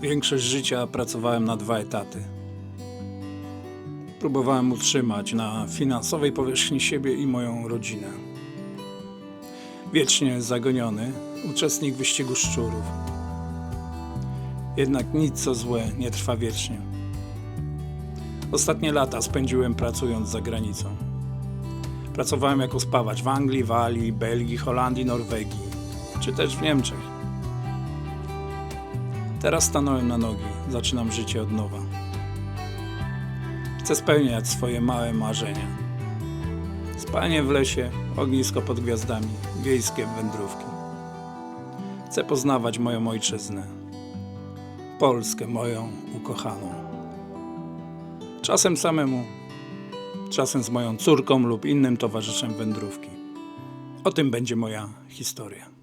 Większość życia pracowałem na dwa etaty. Próbowałem utrzymać na finansowej powierzchni siebie i moją rodzinę. Wiecznie zagoniony, uczestnik wyścigu szczurów. Jednak nic co złe nie trwa wiecznie. Ostatnie lata spędziłem pracując za granicą. Pracowałem jako spawacz w Anglii, Walii, Belgii, Holandii, Norwegii, czy też w Niemczech. Teraz stanąłem na nogi, zaczynam życie od nowa. Chcę spełniać swoje małe marzenia. Spanie w lesie, ognisko pod gwiazdami, wiejskie wędrówki. Chcę poznawać moją ojczyznę, Polskę moją ukochaną. Czasem samemu, czasem z moją córką lub innym towarzyszem wędrówki. O tym będzie moja historia.